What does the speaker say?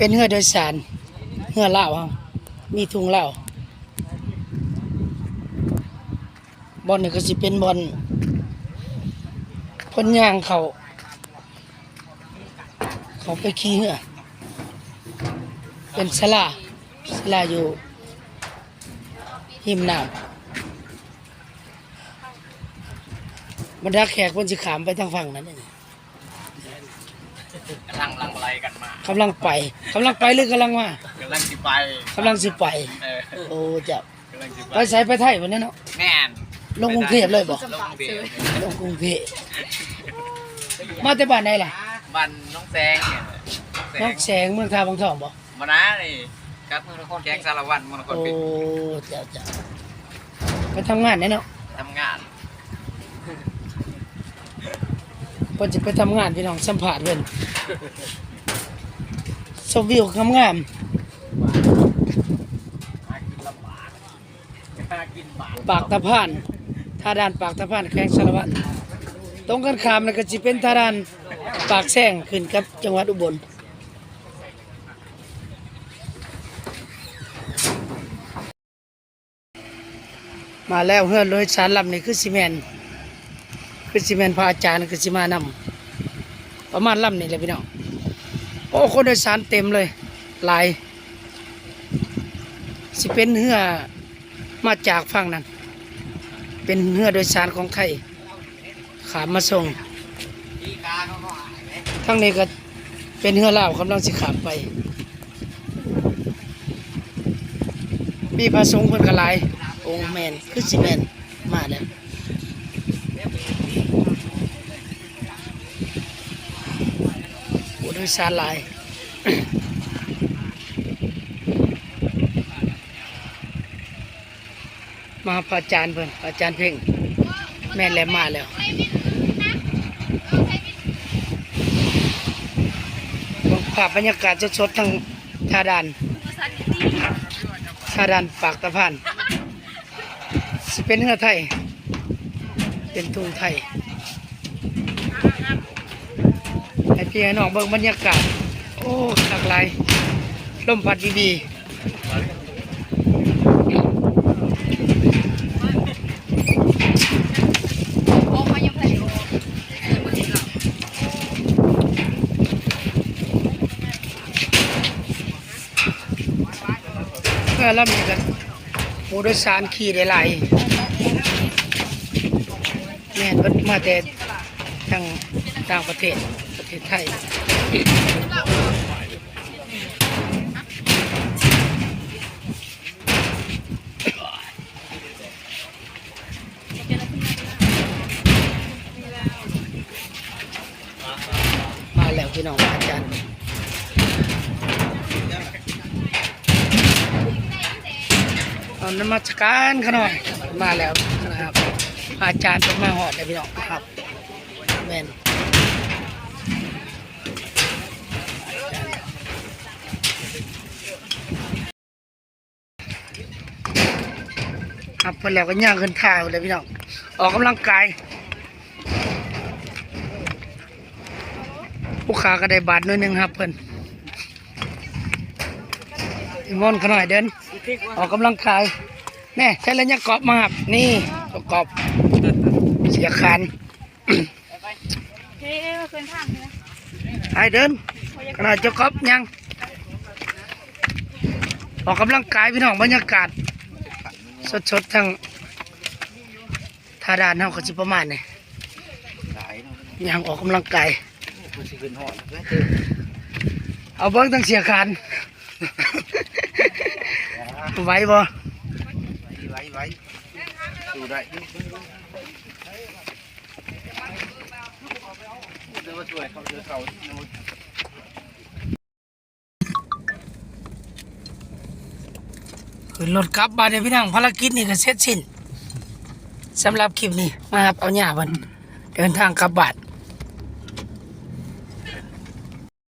เป็นเหือโดยสารเหือเหล้าเฮามีถุงเหล้าบอลนี่ก็สิเป็นบอลคนย่างเขาเขาไปขี่เหือเป็นสลาสลาอยู่หิมน้ำบรรดาแขกคนสิขามไปทางฝั่งนั้นเอง กำลังลังไลกันมากำลังไปกำลังไปหรือกำลังมากำลังสิไปกำลังสิไป เออโอ้เจ้ากำลังสิไปไปใส่ไปไทยวันนี้เนาะแม่นลงกรุงเทพเลยบ่ลงกรุงเทพลงกรุงเทพมาแต่บ้านไหนล่ะบ้านน้องแซงเนี่ยนอกแสงเมืองทาบางทองบ่มานะนี่กับมือนครแกงสารวัตรมือนครโอ้ปิดเจ้าเจ้าไปทำงานแน่เนาะทำงาน เพิ่นจะไปทำงานพี่น้องสัมภาษณ์เพิ่นชมวิวงามหากินลำบากหากินบาทๆปากตะพานท่าด่านปากตะพานแข้งสารวัตรตรงกันข้ามนั่นก็สิเป็นท่าด่านปากแซงขึ้นกับจังหวัดอุบลมาแล้วเฮือนเลยสารลำนี่คือซีเมนต์ คือซีเมนพระอาจารย์คือสิมานำประมาณล่ำนี่แหละพี่น้องโอ้คนโดยสารเต็มเลยหลาย สิเป็นเฮือมาจากฝั่งนั้น เป็นเฮือโดยสารของไทยขามมาส่งพี่กาเขาก็หายไหมทั้งนี้ก็เป็นเฮือเลากำลังสิขามไป มีพระสงฆ์เพิ่นก็หลายองค์แมนคือสิแมนมาแล้ว โอ้โดยสาลาย มาพระอาจารย์เพิ่นพระอาจารย์เพ่ง แม่นแล้วมาแล้วภาพบรรยากาศสดๆทางท่าดานท่าดานปากตะพานสิเป็นเนื้อไทย เป็นทุ่งไทยให้ พี่น้องเบิ่งบรรยากาศ โอ้หลากหลายลมพัดดีๆเพื่อลำนี้กันผู้โดยสารขี่ได้หลายแม่นเพิ่นมาแต่ทางต่างประเทศ ประเทศไทยมาแล้วพี่น้องอาจารย์เอานมัสการขน่อยมาแล้วนะครับ อาจารย์เป็นมาหอดเลยพี่น้องครับแม่น ครับพอแล้วก็ย่างขึ้นท่าเลยพี่น้องออกกำลังกายผู้ขาก็ได้บาทน้อยหนึงครับเพิ่นอีมอนขน่อยเดิน ออกกำลังกายแน่ใช้ระยะกรอบมาครับนี่ตัวกรอบเสียคานเฮ้ยมาคืนทางใช่ไหมไปเดินขนาดเจ้ากรอบยังออกกำลังกายพี่น้องบรรยากาศ สดๆทั้งทาดานเฮาก็สิประมาณนี้หลายเนาะยังออกกำลังกายผู้สิขึ้นหอดเอาเบิ้งตั้งเสียคานไหวบ่ไว้ไว้ดูได้เดี๋ยวมาช่วยเขาเจอเขา ขึ้นรถกลับบ้านเนี่ยพี่น้องภารกิจนี่ก็เสร็จสิ้นสำหรับคลิปนี้มาครับเอาหญ้าเพิ่นเดินทางกลับบ้าน